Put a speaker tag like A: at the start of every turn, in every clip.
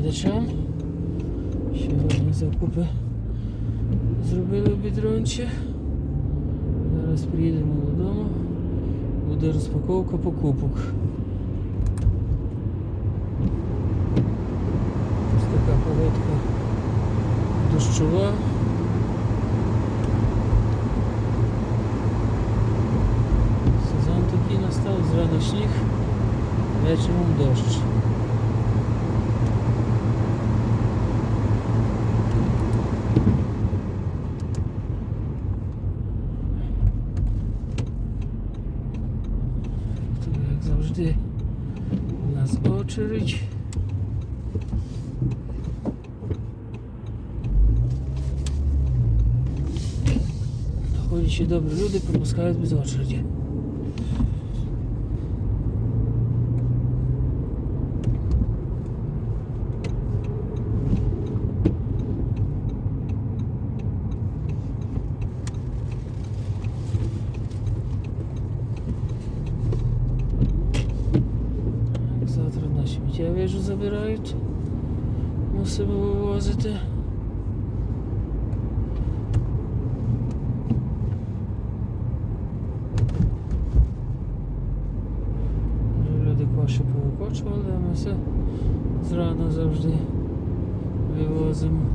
A: глядачам. Сьогодні закупи зробили в бідрончі. Зараз приїдемо додому. Буде розпаковка покупок. Ось така погодка дощова. Сезон такий настав, зрано сніг, вечором дощ. Тут, як завжди, у нас очередь. Ходячі добрі люди пропускають без очереді. Завтра наші миттєвежу забирають. Мусимо вивозити. Вже Люди коші все зрано завжди вивозимо.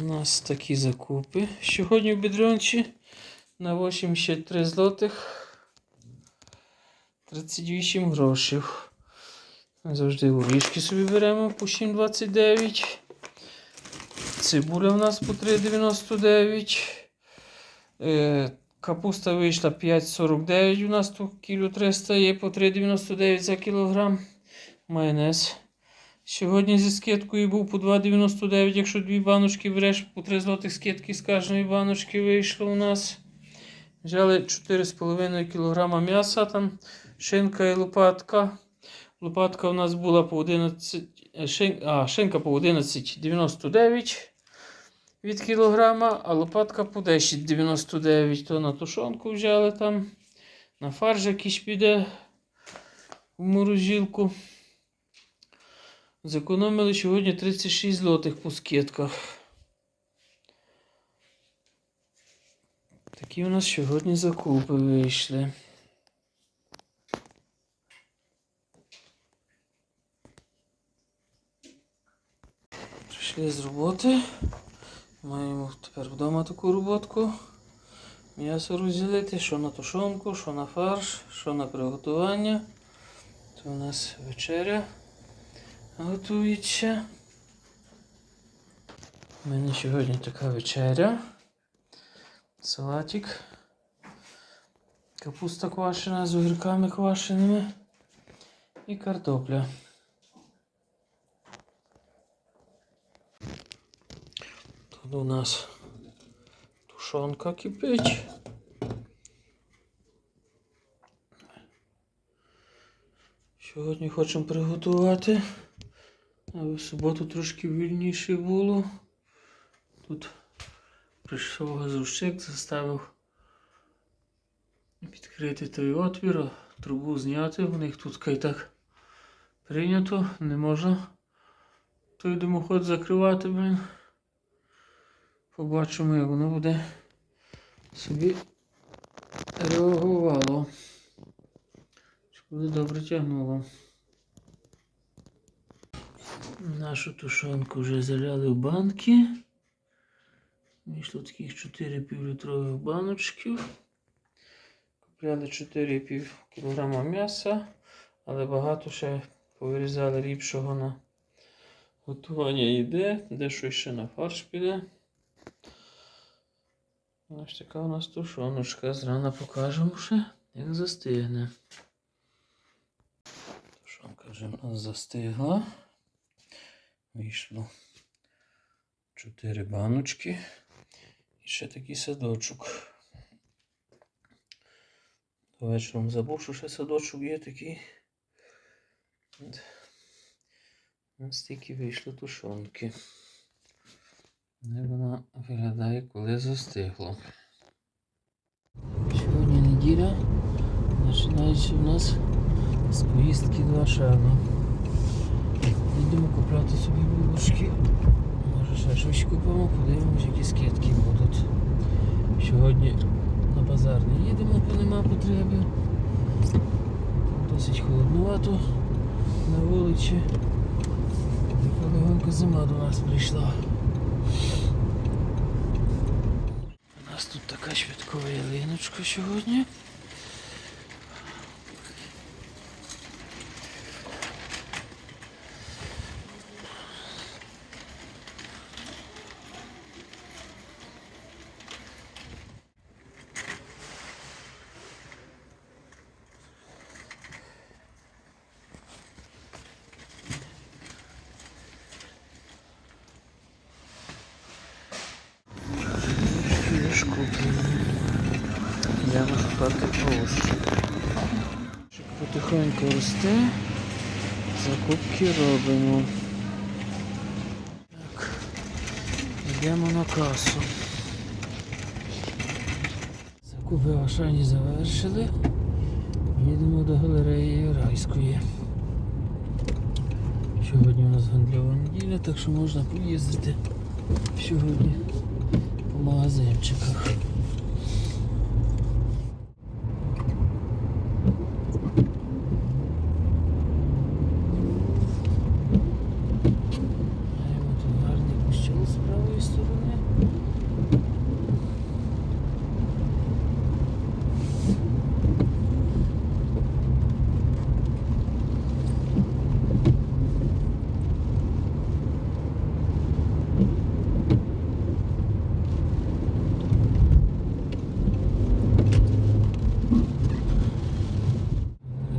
A: У нас такі закупи. Сьогодні в бідрончі на 83 злотих 38 грошів. Завжди горішки собі беремо по 7,29. Цибуля в нас по 3,99. Капуста вийшла 5,49 у нас тут кіло 300 є по 3,99 за кілограм. Майонез. Сьогодні зі скидкою був по 2,99, якщо дві баночки береш, по 3 злотих скидки з кожної баночки вийшло у нас. Взяли 4,5 кг м'яса, там шинка і лопатка. Лопатка у нас була по 11, е, шин, а, шинка по 11,99 від кілограма, а лопатка по 10,99. То на тушонку взяли там. На фарш якийсь піде в морозилку. Зекономили сьогодні 36 злотих по скидках. Такі у нас сьогодні закупи вийшли. Прийшли з роботи. Маємо тепер вдома таку роботку. М'ясо розділити, що на тушонку, що на фарш, що на приготування. Це у нас вечеря готується. У мене сьогодні така вечеря. Салатик. Капуста квашена з огірками квашеними. І картопля. У нас тушонка кипить. Сьогодні хочемо приготувати, аби в суботу трошки вільніше було. Тут прийшов газовщик, заставив відкрити той отвір, трубу зняти. У них тут кай так прийнято, не можна той димоход закривати, блін. Побачимо, як воно буде собі реагувало. Чи буде добре тягнуло. Нашу тушонку вже заляли в банки. Вийшло таких 4 півлітрових баночків. Купляли 4,5 кг м'яса, але багато ще повирізали ліпшого на готування їди, дещо ще на фарш піде. Ось така у нас тушоночка. Зрана покажемо ще, як застигне. Тушонка вже в нас застигла. Вийшло 4 баночки. І ще такий садочок. То вечором забув, що ще садочок є такий. От. Ось стільки вийшло тушонки. Як вона виглядає, коли застигло. Сьогодні неділя. Починається в нас з поїздки до Ашану. Їдемо купляти собі булочки. Може ще щось купимо, подивимось, які скидки будуть. Сьогодні на базар не їдемо, бо нема потреби. Досить холоднувато на вулиці. І полегонько зима до нас прийшла. У нас тут така швидкова ялиночка сьогодні. Потихоньку росте. Закупки робимо. Так. Йдемо на касу. Закупи в Ашані завершили. Їдемо до галереї райської. Сьогодні у нас гандльова неділя, так що можна поїздити сьогодні по магазинчиках. Маємо тут гарний кущел з правої сторони.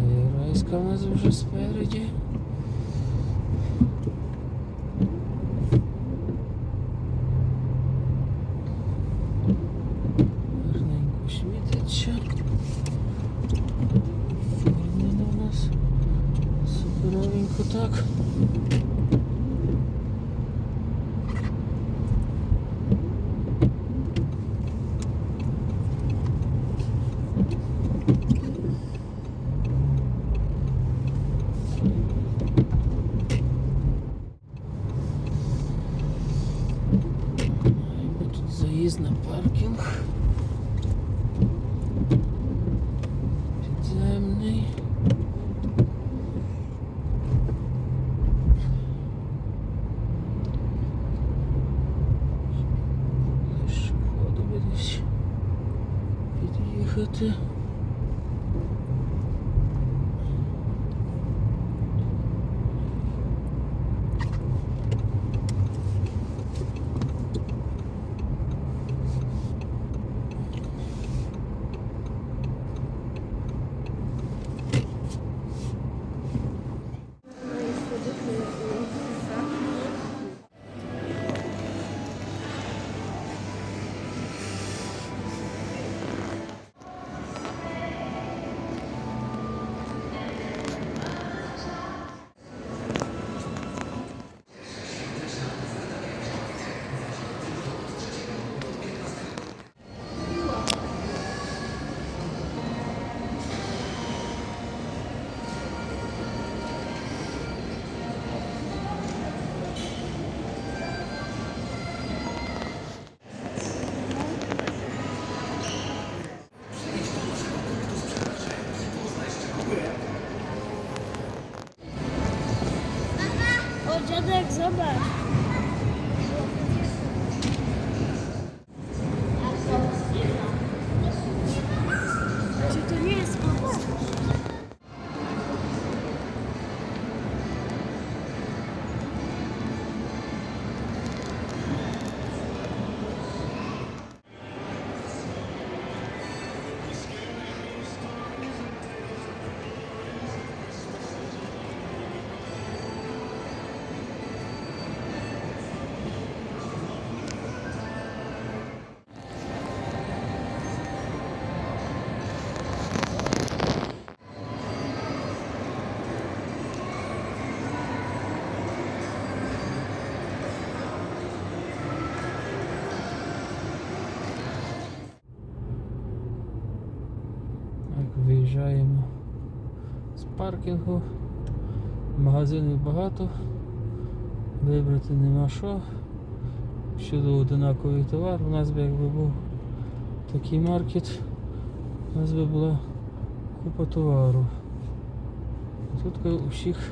A: Е, Райська у нас вже спереді. Гарненько світиться. Оформлено у нас. Суперовенько так. Маємо тут заїзд на паркінг.
B: 上
A: 班。Виїжджаємо з паркінгу. Магазинів багато. Вибрати нема що. Щодо одинаковий товар, у нас би якби був такий маркет, у нас би була купа товару. Тут у всіх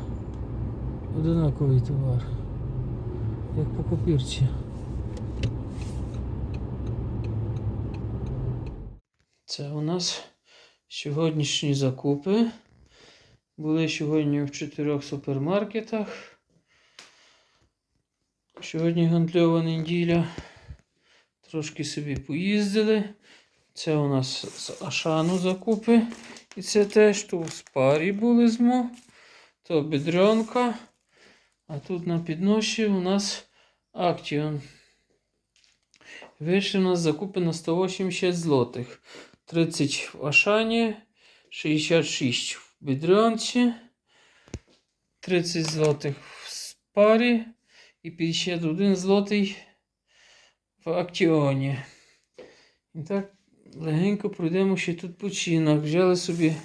A: одинаковий товар. Як по копірці. Це у нас сьогоднішні закупи. Були сьогодні в чотирьох супермаркетах. Сьогодні гандльова неділя. Трошки собі поїздили. Це у нас з Ашану закупи. І це теж то в спарі були змо. То бедренка. А тут на підноші у нас Актіон. Вийшли у нас закупи на 180 злотих. 30 в Ашані, 66 в бедренці, 30 злотих в спарі і 51 злотий в Актіоні. І так легенько пройдемо ще тут починок. Взяли собі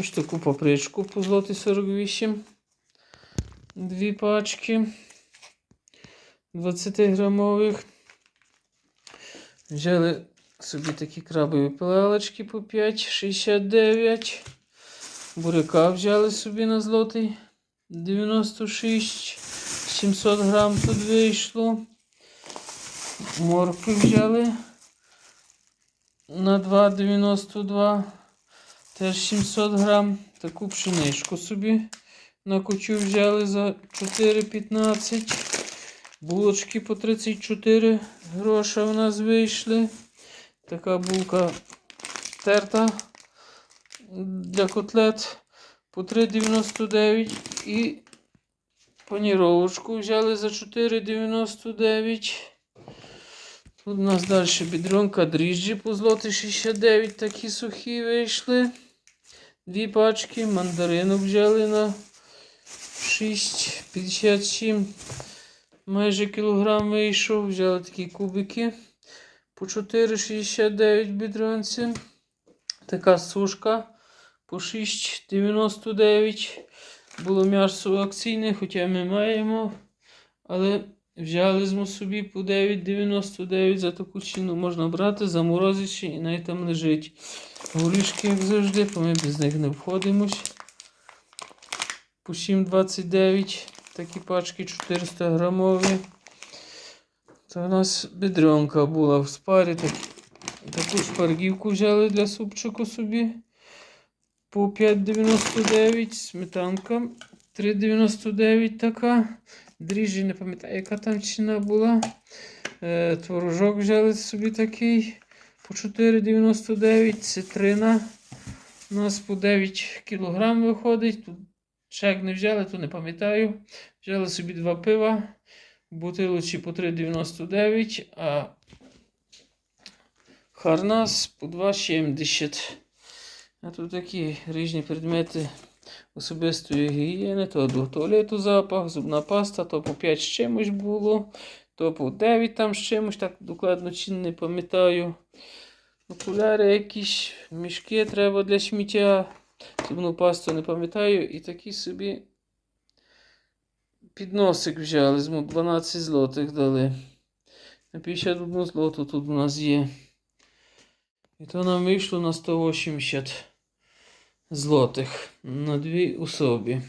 A: ось таку папричку по злоті 48. Дві пачки 20 грамових. Взяли собі такі крабові пилалочки по 5,69. Буряка взяли собі на злотий 96. 700 грам тут вийшло. Моркви взяли на 2,92. Теж 700 грам. Таку пшеничку собі на кучу взяли за 4,15. Булочки по 34 гроша у нас вийшли. Така булка терта для котлет по 3,99 і паніровочку взяли за 4,99. Тут у нас далі бідронка дріжджі по злоти 69 такі сухі вийшли. Дві пачки, мандаринок взяли на 6,57. Майже кілограм вийшов. Взяли такі кубики по 4,69 бідронці. Така сушка по 6,99. Було м'ясо акційне, хоча ми маємо. Але взяли з собі по 9,99 за таку ціну можна брати, заморозити і навіть там лежить. Горішки, як завжди, бо ми без них не обходимось. По 7,29 такі пачки 400 грамові. Це у нас бедронка була в спарі. Так, таку шпаргівку взяли для супчику собі. По 5,99 сметанка. 3,99 така. Дріжджі, не пам'ятаю, яка там ціна була. Е, творожок взяли собі такий. По 4,99 цитрина. У нас по 9 кг виходить. Тут чек не взяли, то не пам'ятаю. Взяли собі два пива. Бутилочі по 3,99, а Харнас по 2,70. А тут такі різні предмети особистої гігієни, то до туалету запах, зубна паста, то по 5 з чимось було, то по 9 там з чимось, так докладно чи не пам'ятаю. Окуляри якісь, мішки треба для сміття, зубну пасту не пам'ятаю. І такі собі підносик взяли, змо 12 злотих дали. На 51 злоту тут у нас є. І то нам вийшло на 180 злотих на дві особі.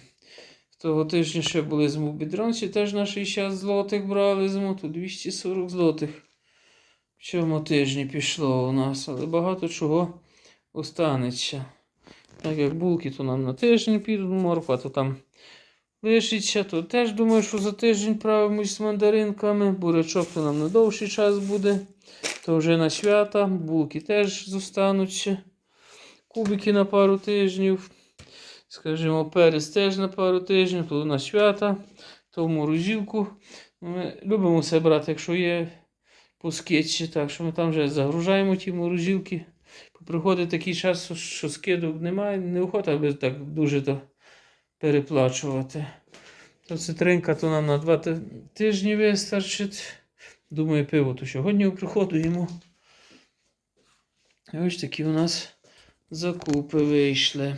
A: Того тижня ще були зму бідронці, теж на 60 злотих брали зму, тут 240 злотих. В цьому тижні пішло у нас, але багато чого останеться. Так як булки, то нам на тиждень підуть морква, то там лишиться, то теж думаю, що за тиждень правимось з мандаринками. Бурячок то нам на довший час буде. То вже на свята, булки теж зостануться. Кубики на пару тижнів. Скажімо, перець теж на пару тижнів, то на свята, то в морозилку. Ми любимо все брати, якщо є по скетчі, так що ми там вже загружаємо ті морозилки. Приходить такий час, що скидок немає, неохота би так дуже то переплачувати. То цитринка то нам на два тижні вистачить. Думаю, пиво то сьогодні приходуємо. Ось такі у нас закупи вийшли.